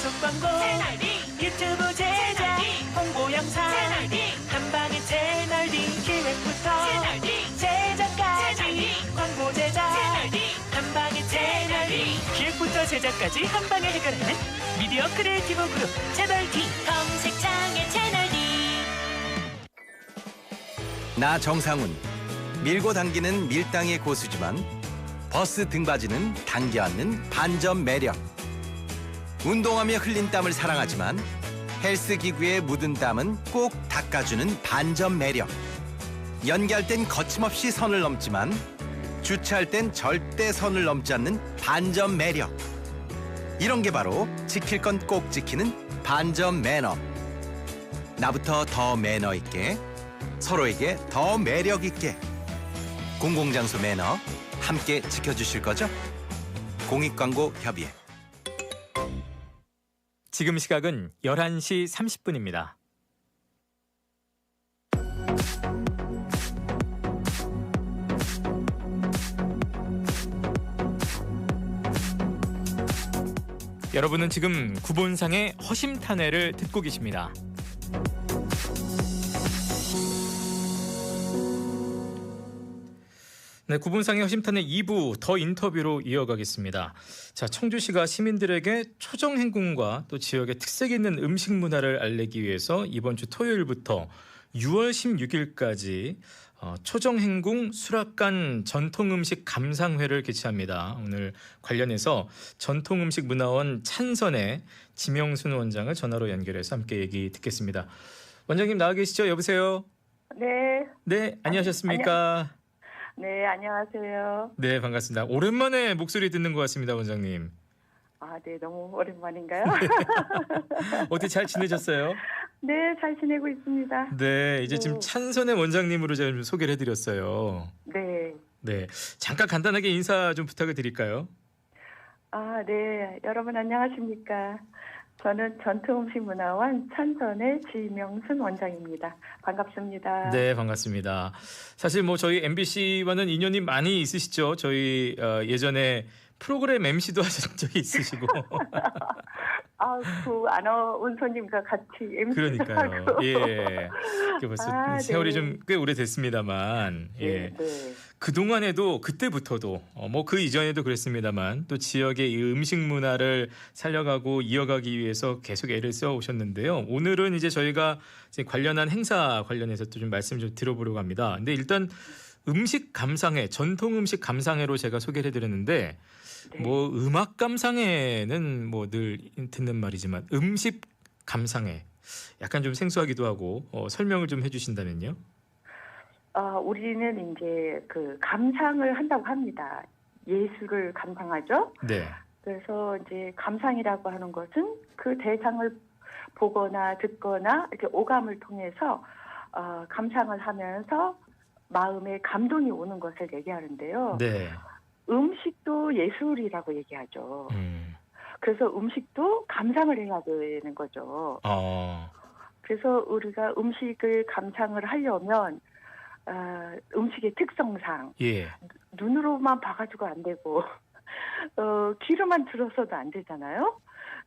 방송 광고 채널 D 유튜브 제작 채널 D 홍보 영상 채널 D 한방에 채널 D 기획부터 채널 D 제작까지 채널 D 광고 제작 채널 D 한방에 채널 D 기획부터 제작까지 한방에 해결하는 미디어 크리에이티브 그룹 채널 D 검색창에 채널 D 나 정상훈 밀고 당기는 밀당의 고수지만 버스 등받이는 당겨 앉는 반전 매력 운동하며 흘린 땀을 사랑하지만 헬스 기구에 묻은 땀은 꼭 닦아주는 반전 매력. 연기할 땐 거침없이 선을 넘지만 주차할 땐 절대 선을 넘지 않는 반전 매력. 이런 게 바로 지킬 건 꼭 지키는 반전 매너. 나부터 더 매너 있게 서로에게 더 매력 있게. 공공장소 매너 함께 지켜주실 거죠? 공익광고 협의회 지금 시각은 11시 30분입니다. 여러분은 지금 구본상의 허심탄회를 듣고 계십니다. 네, 구본상의 허심탄회 2부 더 인터뷰로 이어가겠습니다. 자, 청주시가 시민들에게 초정 행궁과 또 지역의 특색 있는 음식 문화를 알리기 위해서 이번 주 토요일부터 6월 16일까지 어, 초정 행궁 수락관 전통 음식 감상회를 개최합니다. 오늘 관련해서 전통 음식 문화원 찬선의 지명순 원장을 전화로 연결해서 함께 얘기 듣겠습니다. 원장님 나와 계시죠? 여보세요? 네, 네, 안녕하셨습니까? 네, 안녕하세요. 네, 반갑습니다. 오랜만에 목소리 듣는 것 같습니다, 원장님. 아, 네, 너무 오랜만인가요? 어디 잘 지내셨어요? 네, 잘 지내고 있습니다. 네, 이제 지금 네. 찬선의 원장님으로 제가 좀 소개를 해드렸어요. 네. 네, 잠깐 간단하게 인사 좀 부탁을 드릴까요? 아, 네, 여러분 안녕하십니까? 저는 전통음식문화원 찬선의 지명순 원장입니다. 반갑습니다. 네, 반갑습니다. 사실 뭐 저희 MBC와는 인연이 많이 있으시죠. 저희 어, 예전에 프로그램 MC도 하신 적이 있으시고 아, 그 아나 운서님과 같이 MC 그러니까요. 하고. 예, 그 벌써 아, 세월이 네. 좀꽤 오래 됐습니다만 예. 네, 네. 그 동안에도 그때부터도 어, 뭐그 이전에도 그랬습니다만 또 지역의 이 음식 문화를 살려가고 이어가기 위해서 계속 애를 써 오셨는데요. 오늘은 이제 저희가 이제 관련한 행사 관련해서 또 좀 말씀 좀 들어보려고 합니다. 근데 일단 음식 감상회 전통 음식 감상회로 제가 소개를 해드렸는데 네. 뭐 음악 감상회는 뭐 늘 듣는 말이지만 음식 감상회 약간 좀 생소하기도 하고 어, 설명을 좀 해주신다면요. 아, 우리는 이제 그 감상을 한다고 합니다. 예술을 감상하죠. 네. 그래서 이제 감상이라고 하는 것은 그 대상을 보거나 듣거나 이렇게 오감을 통해서 어, 감상을 하면서 마음에 감동이 오는 것을 얘기하는데요. 네. 음식도 예술이라고 얘기하죠. 음. 그래서 음식도 감상을 해야 되는 거죠. 어. 그래서 우리가 음식을 감상을 하려면 아, 음식의 특성상 예. 눈으로만 봐가지고 안 되고 어, 귀로만 들어서도 안 되잖아요.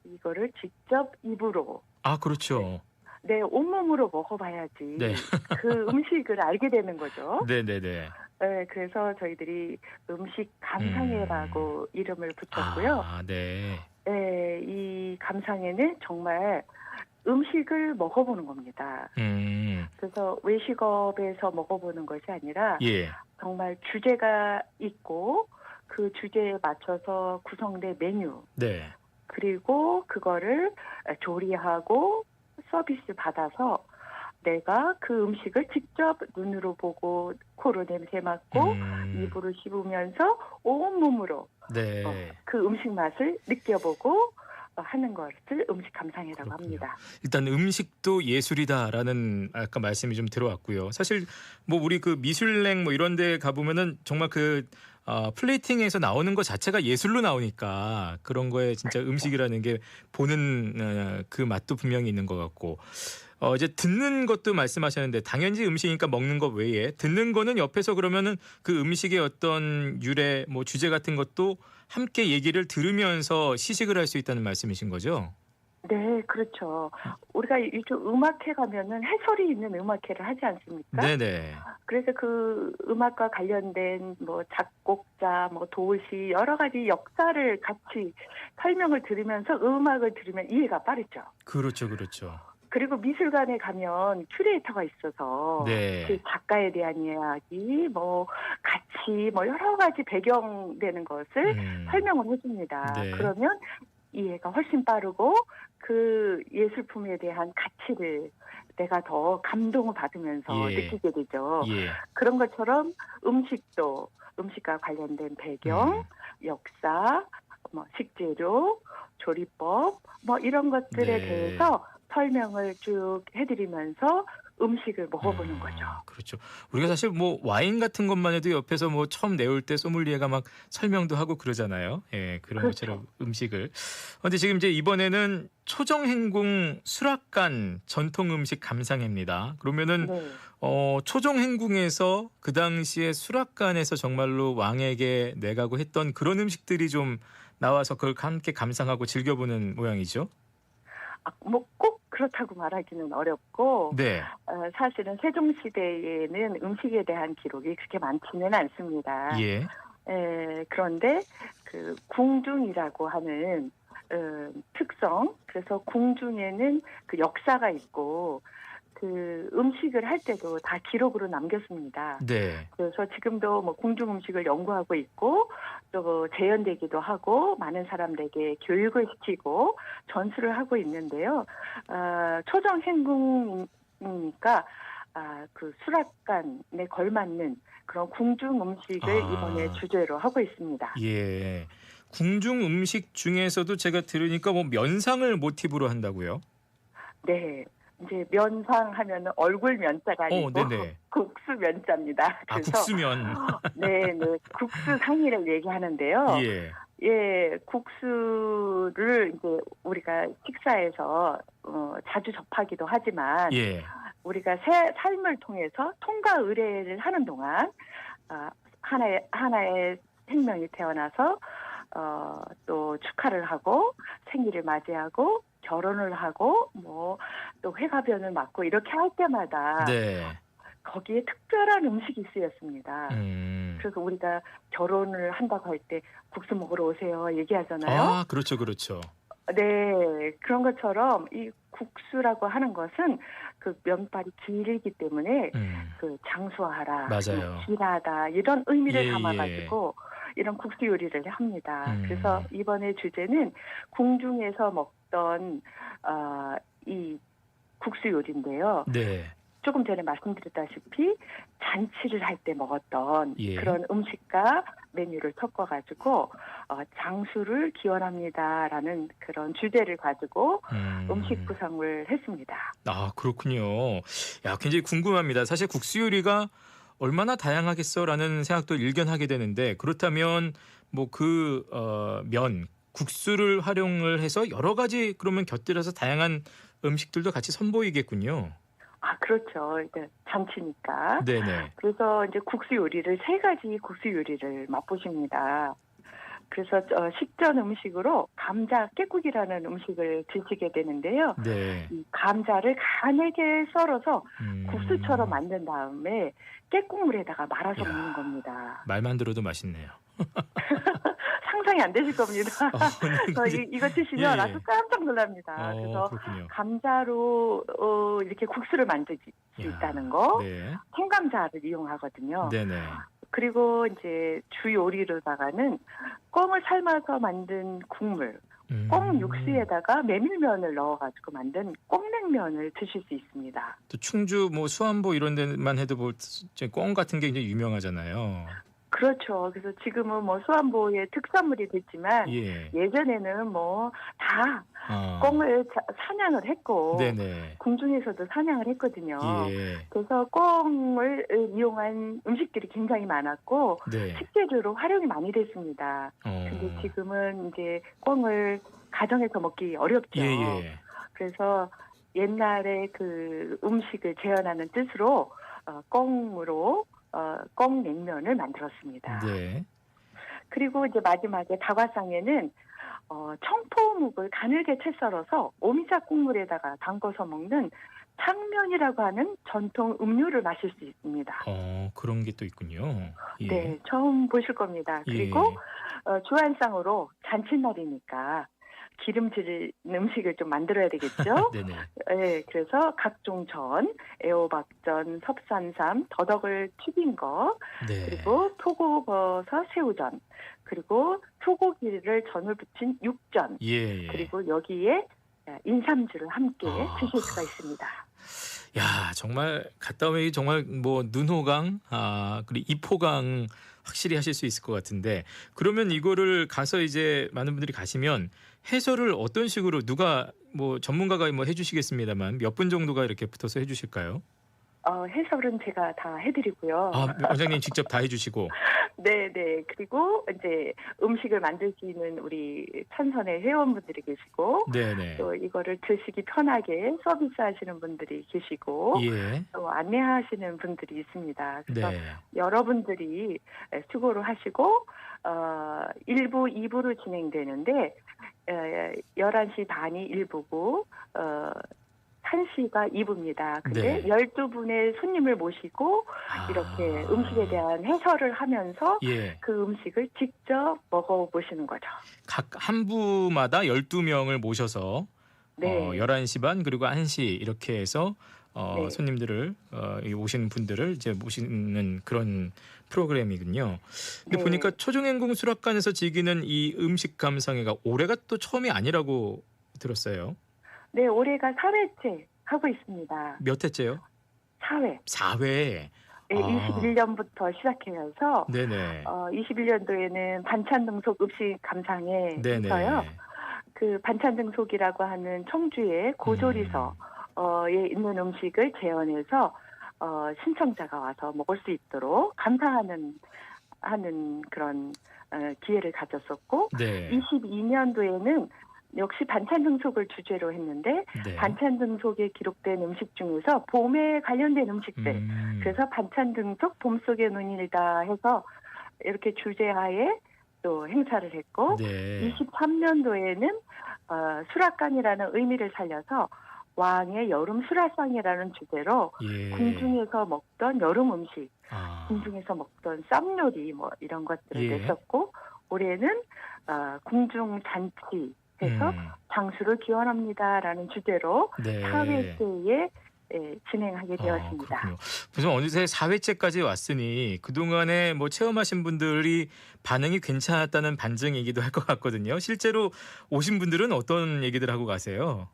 이거를 직접 입으로 아 그렇죠. 내 온몸으로 먹어봐야지 네. 그 음식을 알게 되는 거죠. 네네네. 네, 그래서 저희들이 음식 감상회라고 이름을 붙였고요. 아 네. 네, 이 감상회는 정말 음식을 먹어보는 겁니다. 음. 그래서 외식업에서 먹어보는 것이 아니라 예. 정말 주제가 있고 그 주제에 맞춰서 구성된 메뉴 네. 그리고 그거를 조리하고 서비스 받아서 내가 그 음식을 직접 눈으로 보고 코로 냄새 맡고 음. 입으로 씹으면서 온몸으로 네. 어, 그 음식 맛을 느껴보고 어, 하는 것을 음식 감상이라고 그렇군요. 합니다. 일단 음식도 예술이다라는 아까 말씀이 좀 들어왔고요. 사실 뭐 우리 그 미슐랭 뭐 이런 데 가보면은 정말 그 어, 플레이팅에서 나오는 것 자체가 예술로 나오니까 그런 거에 진짜 음식이라는 게 보는 어, 그 맛도 분명히 있는 것 같고 어, 이제 듣는 것도 말씀하셨는데 당연히 음식이니까 먹는 것 외에 듣는 거는 옆에서 그러면은 그 음식의 어떤 유래 뭐 주제 같은 것도 함께 얘기를 들으면서 시식을 할 수 있다는 말씀이신 거죠? 네, 그렇죠. 우리가 이쪽 음악회 가면은 해설이 있는 음악회를 하지 않습니까? 네네. 그래서 그 음악과 관련된 뭐 작곡자, 뭐 도시 여러 가지 역사를 같이 설명을 들으면서 음악을 들으면 이해가 빠르죠. 그렇죠, 그렇죠. 그리고 미술관에 가면 큐레이터가 있어서 네. 그 작가에 대한 이야기, 뭐 가치, 뭐 여러 가지 배경되는 것을 음. 설명을 해줍니다. 네. 그러면 이해가 훨씬 빠르고 그 예술품에 대한 가치를 내가 더 감동을 받으면서 예. 느끼게 되죠. 예. 그런 것처럼 음식도 음식과 관련된 배경, 음. 역사, 뭐 식재료, 조리법, 뭐 이런 것들에 네. 대해서 설명을 쭉 해드리면서 음식을 먹어보는 음, 거죠. 그렇죠. 우리가 사실 뭐 와인 같은 것만 해도 옆에서 뭐 처음 내올 때 소믈리에가 막 설명도 하고 그러잖아요. 예, 그런 그렇죠. 것처럼 음식을. 근데 지금 이제 이번에는 초정행궁 수락관 전통 음식 감상회입니다. 그러면은 네. 어, 초정행궁에서 그 당시에 수락관에서 정말로 왕에게 내가고 했던 그런 음식들이 좀 나와서 그걸 함께 감상하고 즐겨보는 모양이죠. 아, 뭐꼭 그렇다고 말하기는 어렵고 네. 어, 사실은 세종 시대에는 음식에 대한 기록이 그렇게 많지는 않습니다. 예. 에, 그런데 그 궁중이라고 하는 어, 특성, 그래서 궁중에는 그 역사가 있고 그 음식을 할 때도 다 기록으로 남겼습니다. 네. 그래서 지금도 뭐 궁중 음식을 연구하고 있고 또 재현되기도 하고 많은 사람들에게 교육을 시키고 전수를 하고 있는데요. 아, 초정 행궁이니까 아, 그 수락관에 걸맞는 그런 궁중 음식을 아. 이번에 주제로 하고 있습니다. 예. 궁중 음식 중에서도 제가 들으니까 뭐 면상을 모티브로 한다고요. 네. 이제 면상 하면은 얼굴 면자가 아니고 어, 네네. 국수 면자입니다. 아, 그래서 국수면. 네, 네. 국수 상의를 얘기하는데요. 예. 예, 국수를 이제 우리가 식사에서 어, 자주 접하기도 하지만 예. 우리가 새 삶을 통해서 통과 의례를 하는 동안 아, 하나의 하나의 생명이 태어나서 어, 또 축하를 하고 생일을 맞이하고 결혼을 하고 뭐 또 회가변을 맞고 이렇게 할 때마다 네. 거기에 특별한 음식이 쓰였습니다. 음. 그래서 우리가 결혼을 한다고 할 때 국수 먹으러 오세요 얘기하잖아요. 아, 그렇죠. 그렇죠. 네, 그런 것처럼 이 국수라고 하는 것은 그 면발이 길기 때문에 음. 그 장수하라, 맞아요. 뭐 길하다 이런 의미를 예, 담아가지고 이런 국수 요리를 합니다. 음. 그래서 이번에 주제는 궁중에서 먹 던 어, 이 국수 요리인데요. 네. 조금 전에 말씀드렸다시피 잔치를 할 때 먹었던 예. 그런 음식과 메뉴를 섞어가지고 어, 장수를 기원합니다라는 그런 주제를 가지고 음. 음식 구성을 했습니다. 아, 그렇군요. 야, 굉장히 궁금합니다. 사실 국수 요리가 얼마나 다양하겠어라는 생각도 일견하게 되는데 그렇다면 뭐그 어, 면, 국수를 활용을 해서 여러 가지 그러면 곁들여서 다양한 음식들도 같이 선보이겠군요. 아 그렇죠. 이제 잔치니까. 네네. 그래서 이제 국수 요리를 세 가지 국수 요리를 맛보십니다. 그래서 어, 식전 음식으로 감자 깨국이라는 음식을 드시게 되는데요. 네. 이 감자를 가늘게 썰어서 음. 국수처럼 만든 다음에 깨국물에다가 말아서 야. 먹는 겁니다. 말만 들어도 맛있네요. 상상이 안 되실 겁니다. 어, 네, 그래서 이, 이거 드시면 예, 예. 아주 깜짝 놀랍니다. 어, 그래서 그렇군요. 감자로 어, 이렇게 국수를 만들 수 야, 있다는 거, 네. 생감자를 이용하거든요. 네네. 그리고 이제 주 요리로다가는 꽁을 삶아서 만든 국물, 음. 꽁 육수에다가 메밀면을 넣어가지고 만든 꽁냉면을 드실 수 있습니다. 또 충주 뭐 수안보 이런 데만 해도 뭐꽁 같은 게 굉장히 유명하잖아요. 그렇죠. 그래서 지금은 뭐 수안보의 특산물이 됐지만 예. 예전에는 뭐다 어. 꽁을 자- 사냥을 했고 네네. 궁중에서도 사냥을 했거든요. 예. 그래서 꽁을 이용한 음식들이 굉장히 많았고 네. 식재료로 활용이 많이 됐습니다. 어. 근데 지금은 이제 꽁을 가정에서 먹기 어렵죠. 예, 예. 그래서 옛날에 그 음식을 재현하는 뜻으로 어, 꽁으로 어, 꽁 냉면을 만들었습니다. 네. 그리고 이제 마지막에 다과상에는 어, 청포묵을 가늘게 채 썰어서 오미자 국물에다가 담궈서 먹는 창면이라고 하는 전통 음료를 마실 수 있습니다. 어, 그런 게 또 있군요. 예. 네, 처음 보실 겁니다. 그리고 어, 주한상으로 잔칫날이니까 기름질 음식을 좀 만들어야 되겠죠. 네네. 네, 그래서 각종 전, 애호박전, 섭산삼, 더덕을 튀긴 거, 네. 그리고 표고버섯 새우전, 그리고 소고기를 전을 붙인 육전, 예, 예. 그리고 여기에 인삼주를 함께 아. 드실 수가 있습니다. 야 정말 갔다 오면 정말 뭐 눈호강 아 그리고 이포강 확실히 하실 수 있을 것 같은데 그러면 이거를 가서 이제 많은 분들이 가시면 해설을 어떤 식으로 누가 뭐 전문가가 뭐 해주시겠습니다만 몇 분 정도가 이렇게 붙어서 해주실까요? 어, 해설은 제가 다 해드리고요. 아 원장님 직접 다 해주시고 네, 네. 그리고 이제 음식을 만드시는 우리 찬선의 회원분들이 계시고, 네네 또 이거를 드시기 편하게 서비스하시는 분들이 계시고, 예 또 안내하시는 분들이 있습니다. 그래서 네. 여러분들이 수고를 하시고 어 1부, 2부로 진행되는데 에, 11시 반이 1부고 어 1시가 2부입니다. 근데 네. 12분의 손님을 모시고 아. 이렇게 음식에 대한 해설을 하면서 예. 그 음식을 직접 먹어보시는 거죠. 각 한 부마다 12명을 모셔서 네. 어, 11시 반 그리고 1시 이렇게 해서 어, 네. 손님들을 어, 이 오시는 분들을 이제 모시는 그런 프로그램이군요. 근데 네. 보니까 초중행궁 수락관에서 즐기는 이 음식 감상회가 올해가 또 처음이 아니라고 들었어요. 네, 올해가 4회째 하고 있습니다. 몇 회째요? 4회. 4회. 네, 아. 21년부터 시작해서 네네. 어, 21년도에는 반찬 등속 음식 감상회에서요. 그 반찬 등속이라고 하는 청주의 고조리서 에 음. 있는 음식을 재현해서 어, 신청자가 와서 먹을 수 있도록 감상하는 하는 그런 어, 기회를 가졌었고 네. 22년도에는 역시 반찬 등속을 주제로 했는데 네. 반찬 등속에 기록된 음식 중에서 봄에 관련된 음식들 음. 그래서 반찬 등속 봄 속의 눈이다 해서 이렇게 주제하에 또 행사를 했고 네. 23년도에는 어, 수락관이라는 의미를 살려서 왕의 여름 수라상이라는 주제로 예. 궁중에서 먹던 여름 음식, 아. 궁중에서 먹던 쌈요리 뭐 이런 것들을 예. 냈었고 올해는 어, 궁중 잔치 해서 음. 장수를 기원합니다라는 주제로 네. 4회째에 예, 진행하게 되었습니다. 아. 무슨 어느새 4회째까지 왔으니 그동안에 뭐 체험하신 분들이 반응이 괜찮았다는 반증이기도 할 것 같거든요. 실제로 오신 분들은 어떤 얘기들 하고 가세요?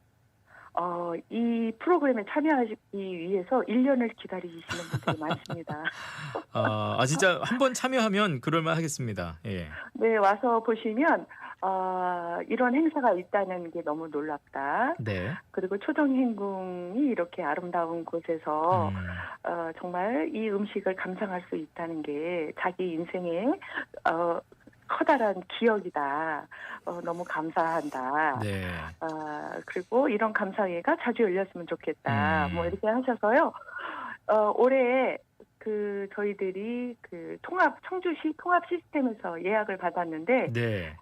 어, 이 프로그램에 참여하기 위해서 1년을 기다리시는 분들이 많습니다. 아, 아, 진짜 한 번 참여하면 그럴만 하겠습니다. 예. 네, 와서 보시면 어, 이런 행사가 있다는 게 너무 놀랍다. 네. 그리고 초정행궁이 이렇게 아름다운 곳에서 음, 어, 정말 이 음식을 감상할 수 있다는 게 자기 인생의 어, 커다란 기억이다. 어, 너무 감사한다. 네. 아, 그리고 이런 감사회가 자주 열렸으면 좋겠다. 음. 뭐 이렇게 하셔서요. 어, 올해 그 저희들이 그 통합 청주시 통합 시스템에서 예약을 받았는데 네.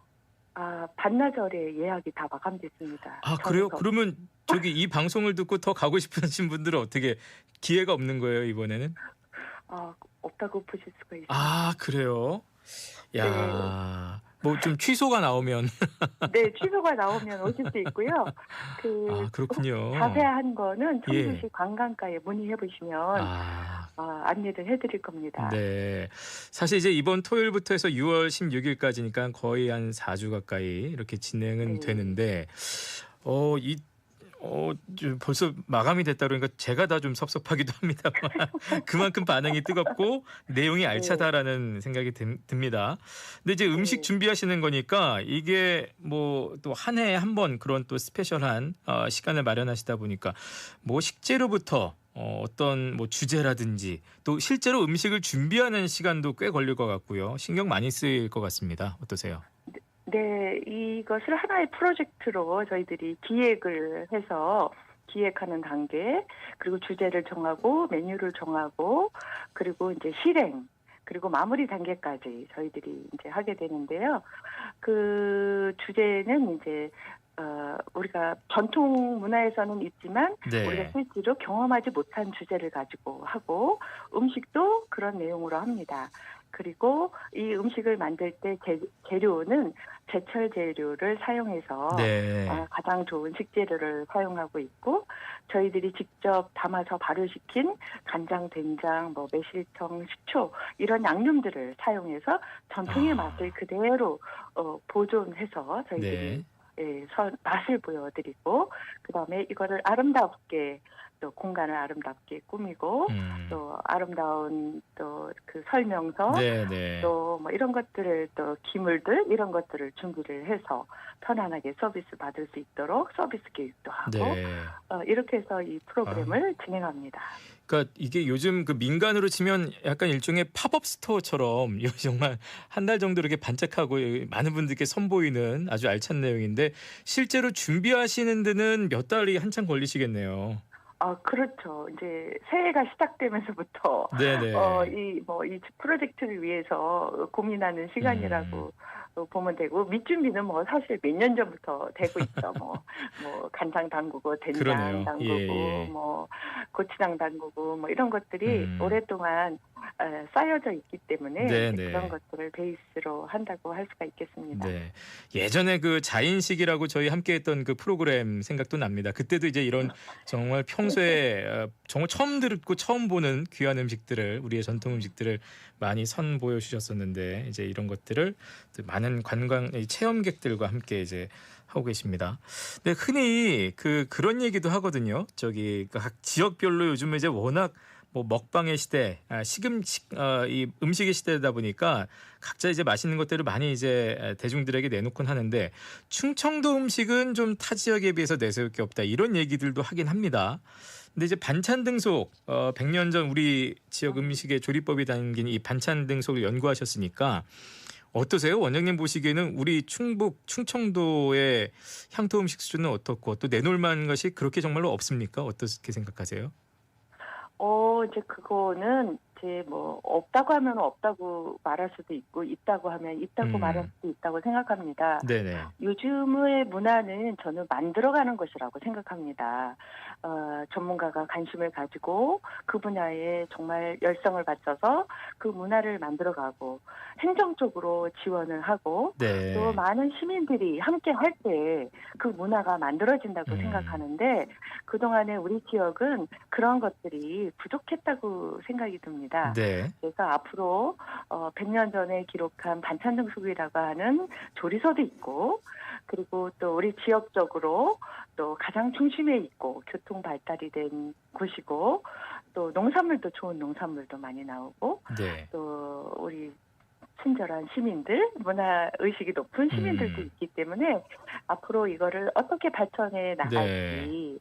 아, 반나절에 예약이 다 마감됐습니다. 아, 그래요? 저희가. 그러면 저기 이 방송을 듣고 더 가고 싶으신 분들은 어떻게 기회가 없는 거예요, 이번에는? 아, 없다고 보실 수가 있어요. 아, 그래요? 야. 뭐 좀 취소가 나오면 네, 취소가 나오면 오실 수 있고요. 그 아, 그렇군요. 자세한 거는 청주시 예. 관광가에 문의해 보시면 아, 아, 안내를 해드릴 겁니다. 네. 사실 이제 이번 토요일부터 해서 6월 16일까지니까 거의 한 4주 가까이 이렇게 진행은 네. 되는데 어, 이 어, 좀 벌써 마감이 됐다 그러니까 제가 다 좀 섭섭하기도 합니다만 그만큼 반응이 뜨겁고 내용이 알차다라는 생각이 듭- 듭니다. 근데 이제 음식 네. 준비하시는 거니까 이게 뭐 또 한 해에 한 번 그런 또 스페셜한 어, 시간을 마련하시다 보니까 뭐 식재료부터 어, 어떤 뭐 주제라든지 또 실제로 음식을 준비하는 시간도 꽤 걸릴 것 같고요. 신경 많이 쓰일 것 같습니다. 어떠세요? 네, 이것을 하나의 프로젝트로 저희들이 기획을 해서 기획하는 단계, 그리고 주제를 정하고 메뉴를 정하고, 그리고 이제 실행, 그리고 마무리 단계까지 저희들이 이제 하게 되는데요. 그 주제는 이제 어 우리가 전통 문화에서는 있지만 네. 우리가 실제로 경험하지 못한 주제를 가지고 하고 음식도 그런 내용으로 합니다. 그리고 이 음식을 만들 때 재, 재료는 제철 재료를 사용해서 네. 어, 가장 좋은 식재료를 사용하고 있고 저희들이 직접 담아서 발효시킨 간장, 된장, 뭐 매실청, 식초 이런 양념들을 사용해서 전통의 아. 맛을 그대로 어, 보존해서 저희들이 네. 예, 선- 맛을 보여드리고 그다음에 이거를 아름답게 또 공간을 아름답게 꾸미고 음. 또 아름다운 또 그 설명서 네, 네. 또뭐 이런 것들을 또 기물들 이런 것들을 준비를 해서 편안하게 서비스 받을 수 있도록 서비스 교육도 하고 네. 어, 이렇게 해서 이 프로그램을 진행합니다. 그러니까 이게 요즘 그 민간으로 치면 약간 일종의 팝업 스토어처럼 정말 한 달 정도 이렇게 반짝하고 많은 분들께 선보이는 아주 알찬 내용인데 실제로 준비하시는 데는 몇 달이 한참 걸리시겠네요. 아 그렇죠. 이제 새해가 시작되면서부터 네네. 어, 이, 뭐, 이 프로젝트를 위해서 고민하는 시간이라고 음. 어, 보면 되고, 밑준비는 뭐 사실 몇 년 전부터 되고 있죠. 뭐, 뭐, 간장 담그고, 된장 그러네요. 담그고, 예, 예. 뭐, 고추장 담그고, 뭐, 이런 것들이 음. 오랫동안 어, 쌓여져 있기 때문에 네, 이제 네. 그런 것들을 베이스로 한다고 할 수가 있겠습니다. 네. 예전에 그 자인식이라고 저희 함께 했던 그 프로그램 생각도 납니다. 그때도 이제 이런 정말 평소에 어, 정말 처음 듣고 처음 보는 귀한 음식들을 우리의 전통 음식들을 많이 선보여 주셨었는데 이제 이런 것들을 또 많은 관광 이 체험객들과 함께 이제 하고 계십니다. 근데 흔히 그 그런 얘기도 하거든요. 저기 그각 지역별로 요즘 이제 워낙 뭐 먹방의 시대, 아, 식음식 어, 이 음식의 시대다 보니까 각자 이제 맛있는 것들을 많이 이제 대중들에게 내놓곤 하는데 충청도 음식은 좀 타 지역에 비해서 내세울 게 없다 이런 얘기들도 하긴 합니다. 근데 이제 반찬 등속 어 100년 전 우리 지역 음식의 조리법이 담긴 이 반찬 등속을 연구하셨으니까 어떠세요? 원장님 보시기에는 우리 충북 충청도의 향토 음식 수준은 어떻고 또 내놓을 만한 것이 그렇게 정말로 없습니까? 어떻게 생각하세요? 어, 이제 그거는 이제 뭐 없다고 하면 없다고 말할 수도 있고 있다고 하면 있다고 음. 말할 수도 있다고 생각합니다. 네네. 요즘의 문화는 저는 만들어가는 것이라고 생각합니다. 어, 전문가가 관심을 가지고 그 분야에 정말 열성을 바쳐서 그 문화를 만들어가고 행정적으로 지원을 하고 네. 또 많은 시민들이 함께 할 때 그 문화가 만들어진다고 음. 생각하는데 그 동안에 우리 지역은 그런 것들이 부족했다고 생각이 듭니다. 네. 그래서 앞으로 어 100년 전에 기록한 반찬 등속이라고 하는 조리소도 있고 그리고 또 우리 지역적으로 또 가장 중심에 있고 교통 발달이 된 곳이고 또 농산물도 좋은 농산물도 많이 나오고 네. 또 우리 친절한 시민들, 문화 의식이 높은 시민들도 음. 있기 때문에 앞으로 이거를 어떻게 발전해 나갈지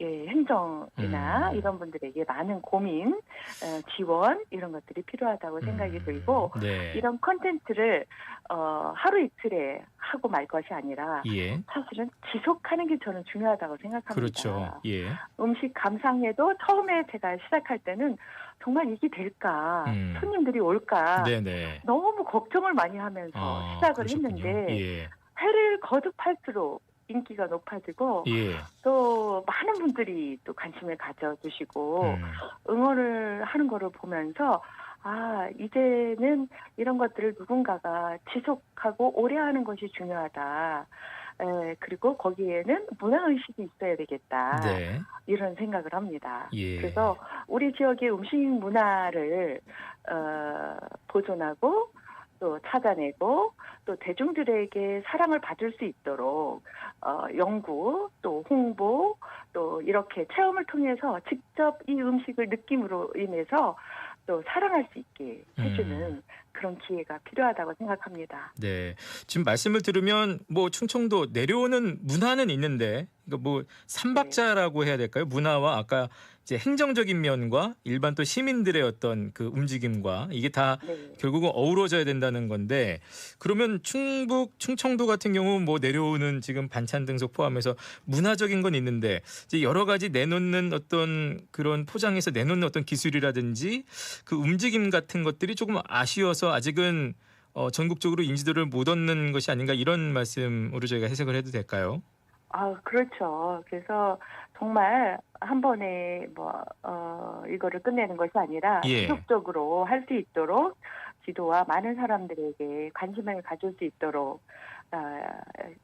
예, 행정이나 음. 이런 분들에게 많은 고민, 어, 지원 이런 것들이 필요하다고 생각이 음. 들고 네. 이런 컨텐츠를 어, 하루 이틀에 하고 말 것이 아니라 예. 사실은 지속하는 게 저는 중요하다고 생각합니다. 그렇죠. 예. 음식 감상회도 처음에 제가 시작할 때는 정말 이게 될까, 음. 손님들이 올까, 네네. 너무 걱정을 많이 하면서 아, 시작을 그러셨군요. 했는데 예. 회를 거듭할수록 인기가 높아지고 예. 또 많은 분들이 또 관심을 가져주시고 음. 응원을 하는 거를 보면서 아 이제는 이런 것들을 누군가가 지속하고 오래 하는 것이 중요하다. 에, 그리고 거기에는 문화 의식이 있어야 되겠다. 네. 이런 생각을 합니다. 예. 그래서 우리 지역의 음식 문화를 어, 보존하고 또 찾아내고 또 대중들에게 사랑을 받을 수 있도록 어, 연구 또 홍보 또 이렇게 체험을 통해서 직접 이 음식을 느낌으로 인해서 또 사랑할 수 있게 해주는 음. 그런 기회가 필요하다고 생각합니다. 네. 지금 말씀을 들으면 뭐 충청도 내려오는 문화는 있는데 그러니까 뭐 삼박자라고 해야 될까요? 문화와 아까 이제 행정적인 면과 일반 또 시민들의 어떤 그 움직임과 이게 다 네. 결국은 어우러져야 된다는 건데 그러면 충북 충청도 같은 경우 뭐 내려오는 지금 반찬 등속 포함해서 문화적인 건 있는데 이제 여러 가지 내놓는 어떤 그런 포장해서 내놓는 어떤 기술이라든지 그 움직임 같은 것들이 조금 아쉬워서 아직은 어, 전국적으로 인지도를 못 얻는 것이 아닌가 이런 말씀으로 저희가 해석을 해도 될까요? 아, 그렇죠. 그래서 정말 한 번에 뭐, 어, 이거를 끝내는 것이 아니라 예. 지속적으로 할 수 있도록 지도와 많은 사람들에게 관심을 가질 수 있도록 아,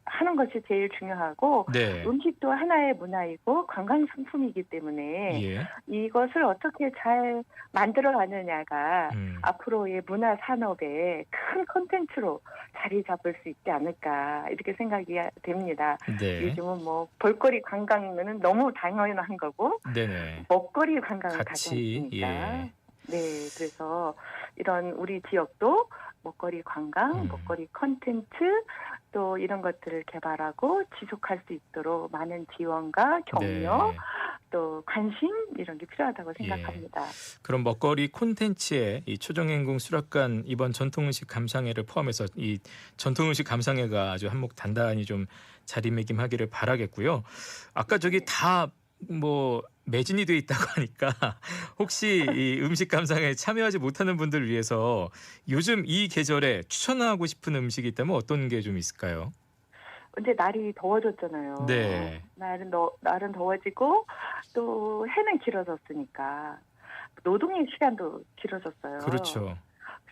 하는 것이 제일 중요하고 네. 음식도 하나의 문화이고 관광 상품이기 때문에 예. 이것을 어떻게 잘 만들어 가느냐가 음. 앞으로의 문화 산업의 큰 콘텐츠로 자리 잡을 수 있지 않을까 이렇게 생각이 됩니다. 네. 요즘은 뭐 볼거리 관광은 너무 당연한 거고 네네. 먹거리 관광을 같이 않습니까? 예. 네, 그래서 이런 우리 지역도 먹거리 관광, 음. 먹거리 컨텐츠 또 이런 것들을 개발하고 지속할 수 있도록 많은 지원과 격려 네. 또 관심 이런 게 필요하다고 예. 생각합니다. 그런 먹거리 콘텐츠에 이 초정행궁 수락관 이번 전통음식 감상회를 포함해서 이 전통음식 감상회가 아주 한몫 단단히 좀 자리매김하기를 바라겠고요. 아까 저기 다 뭐 매진이 돼 있다고 하니까 혹시 이 음식 감상에 참여하지 못하는 분들을 위해서 요즘 이 계절에 추천하고 싶은 음식이 있다면 어떤 게 좀 있을까요? 근데 날이 더워졌잖아요. 네. 날은 더, 날은 더워지고 또 해는 길어졌으니까 노동의 시간도 길어졌어요. 그렇죠.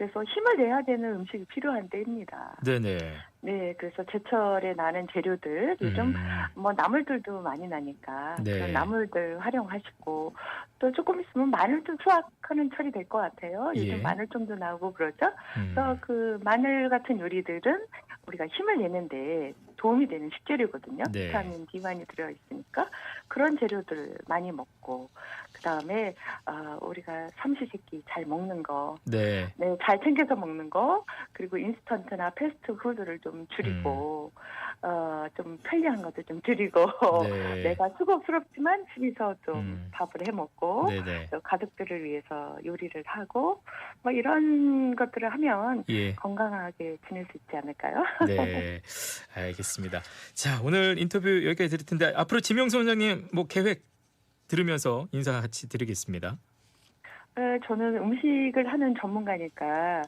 그래서 힘을 내야 되는 음식이 필요한 때입니다. 네네. 네, 그래서 제철에 나는 재료들 요즘 음, 뭐 나물들도 많이 나니까 네. 그런 나물들 활용하시고 또 조금 있으면 마늘도 수확하는 철이 될 것 같아요. 요즘 예. 마늘종도 나오고 그러죠. 음. 그래서 그 마늘 같은 요리들은 우리가 힘을 내는데 도움이 되는 식재료거든요. 네. 비타민 B만이 들어 있으니까 그런 재료들 많이 먹고 그 다음에 어, 우리가 삼시세끼 잘 먹는 거, 네. 네, 잘 챙겨서 먹는 거 그리고 인스턴트나 패스트푸드를 좀 줄이고 어, 좀 편리한 것도 좀 줄이고 음. 네. 내가 수고스럽지만 집에서 좀 음. 밥을 해 먹고 네네. 가족들을 위해서 요리를 하고 뭐 이런 것들을 하면 예. 건강하게 지낼 수 있지 않을까요? 네, 알겠습니다. 자, 오늘 인터뷰 여기까지 드릴 텐데 앞으로 지명수 원장님 뭐 계획 들으면서 인사 같이 드리겠습니다. 어, 저는 음식을 하는 전문가니까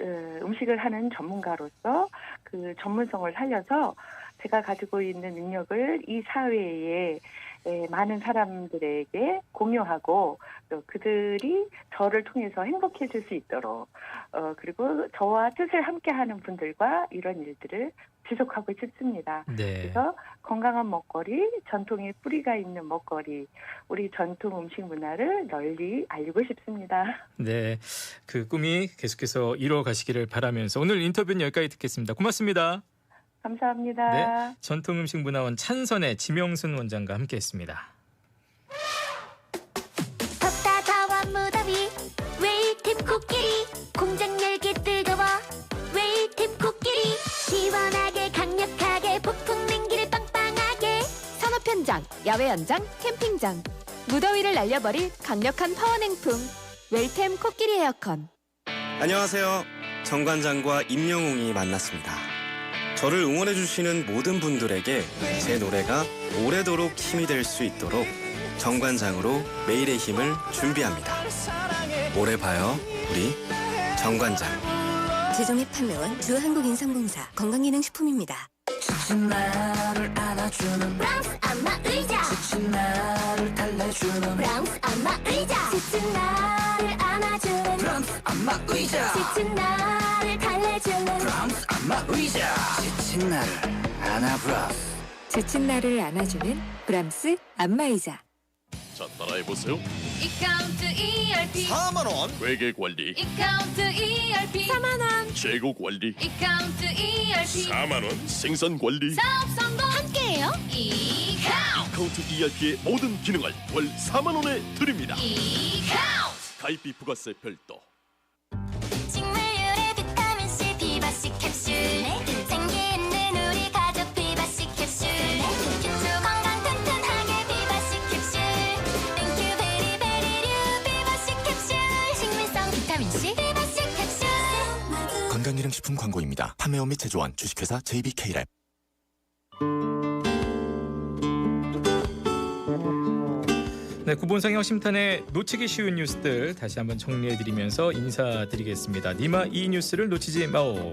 어, 음식을 하는 전문가로서 그 전문성을 살려서 제가 가지고 있는 능력을 이 사회에 에, 많은 사람들에게 공유하고 또 그들이 저를 통해서 행복해질 수 있도록 어, 그리고 저와 뜻을 함께하는 분들과 이런 일들을 지속하고 싶습니다. 네. 그래서 건강한 먹거리, 전통의 뿌리가 있는 먹거리, 우리 전통 음식 문화를 널리 알리고 싶습니다. 네. 그 꿈이 계속해서 이루어 가시기를 바라면서 오늘 인터뷰는 여기까지 듣겠습니다. 고맙습니다. 감사합니다. 네. 전통음식문화원 찬선의 지명순 원장과 함께했습니다. 현장, 야외 현장, 캠핑장. 무더위를 날려버릴 강력한 파워 냉풍. 웰템 코끼리 에어컨. 안녕하세요. 정관장과 임영웅이 만났습니다. 저를 응원해주시는 모든 분들에게 제 노래가 오래도록 힘이 될 수 있도록 정관장으로 매일의 힘을 준비합니다. 오래 봐요, 우리 정관장. 최종의 판매원 주한국인삼공사 건강기능식품입니다. 브라운스 안마 의자. 브라운스 안마 의자. 지친 나를 안아주는 브라운스 안마 의자. 지친 나를 달래주는 지친 나를 안아주는 브람스 안마의자. 자 따라해보세요. 이카운트 ERP 4만 원! 회계 관리. 이카운트 ERP 4만 원. 재고 관리. 이카운트 ERP 4만 원. 생산 관리. 사업 성공. 함께해요. 이카운트. 카운트 ERP의 모든 기능을 월 4만 원에 드립니다. 이카운트. 가입비 부가세 별도 건강식품 광고입니다. 판매원 및 제조원 주식회사 JBK랩. 네, 구본상의 허심탄회 놓치기 쉬운 뉴스들 다시 한번 정리해드리면서 인사드리겠습니다. 니마 이 뉴스를 놓치지 마오.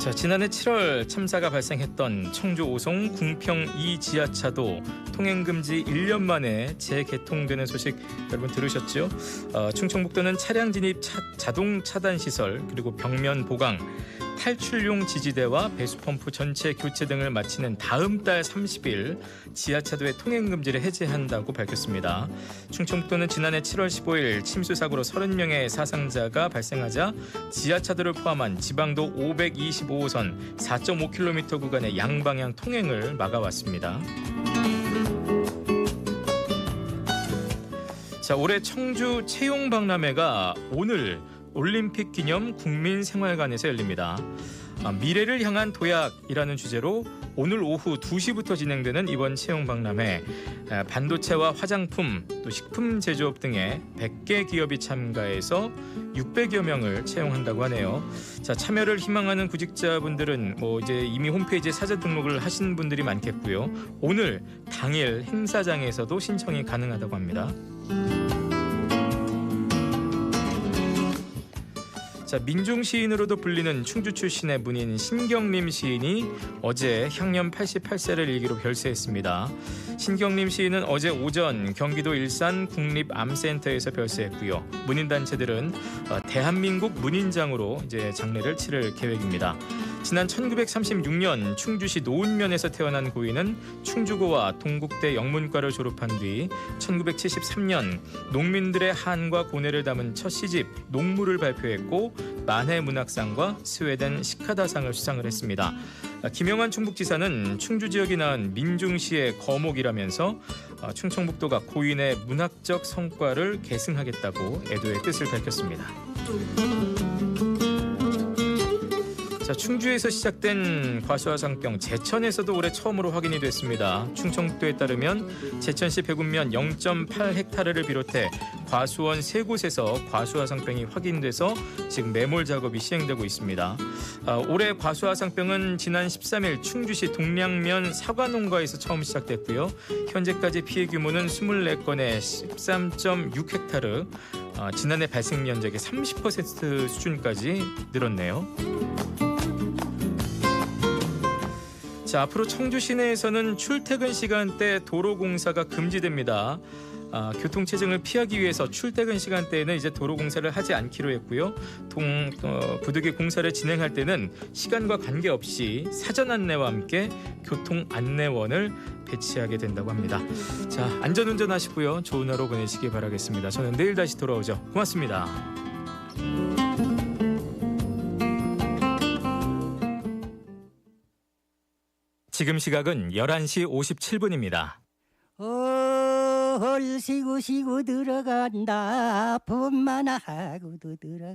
자, 지난해 7월 참사가 발생했던 청주 오송 궁평 2 지하차도 통행 금지 1년 만에 재개통되는 소식 여러분 들으셨죠? 어, 충청북도는 차량 진입 차, 자동 차단 시설 그리고 벽면 보강 탈출용 지지대와 배수 펌프 전체 교체 등을 마치는 다음 달 30일 지하차도의 통행 금지를 해제한다고 밝혔습니다. 충청북도는 지난해 7월 15일 침수 사고로 30명의 사상자가 발생하자 지하차도를 포함한 지방도 525호선 4.5km 구간의 양방향 통행을 막아왔습니다. 자, 올해 청주 채용 박람회가 오늘 올림픽 기념 국민생활관에서 열립니다. 아, 미래를 향한 도약이라는 주제로 오늘 오후 2시부터 진행되는 이번 채용 박람회 아, 반도체와 화장품 또 식품 제조업 등의 100개 기업이 참가해서 600여 명을 채용한다고 하네요. 자, 참여를 희망하는 구직자분들은 뭐 이제 이미 홈페이지에 사전 등록을 하신 분들이 많겠고요. 오늘 당일 행사장에서도 신청이 가능하다고 합니다. 자, 민중 시인으로도 불리는 충주 출신의 문인 신경림 시인이 어제 향년 88세를 일기로 별세했습니다. 신경림 시인은 어제 오전 경기도 일산 국립암센터에서 별세했고요. 문인 단체들은 어, 대한민국 문인장으로 이제 장례를 치를 계획입니다. 지난 1936년 충주시 노은면에서 태어난 고인은 충주고와 동국대 영문과를 졸업한 뒤 1973년 농민들의 한과 고뇌를 담은 첫 시집 농무를 발표했고 만해 문학상과 스웨덴 시카다상을 수상을 했습니다. 김영환 충북지사는 충주 지역이 낳은 민중시의 거목이라면서 어, 충청북도가 고인의 문학적 성과를 계승하겠다고 애도의 뜻을 밝혔습니다. 자, 충주에서 시작된 과수화상병 제천에서도 올해 처음으로 확인이 됐습니다. 충청북도에 따르면 제천시 배군면 0.8헥타르를 비롯해 과수원 세 곳에서 과수화상병이 확인돼서 지금 매몰 작업이 시행되고 있습니다. 아, 올해 과수화상병은 지난 13일 충주시 동량면 사과농가에서 처음 시작됐고요. 현재까지 피해 규모는 24건에 13.6헥타르, 아, 지난해 발생 면적의 30% 수준까지 늘었네요. 자, 앞으로 청주 시내에서는 출퇴근 시간대 도로 공사가 금지됩니다. 아, 교통 체증을 피하기 위해서 출퇴근 시간대에는 이제 도로 공사를 하지 않기로 했고요. 동, 어, 부득이 공사를 진행할 때는 시간과 관계없이 사전 안내와 함께 교통 안내원을 배치하게 된다고 합니다. 자, 안전 운전 하시고요. 좋은 하루 보내시기 바라겠습니다. 저는 내일 다시 돌아오죠. 고맙습니다. 지금 시각은 11시 57분입니다. 헐 시고 시고 들어간다 봄만 하고도 들어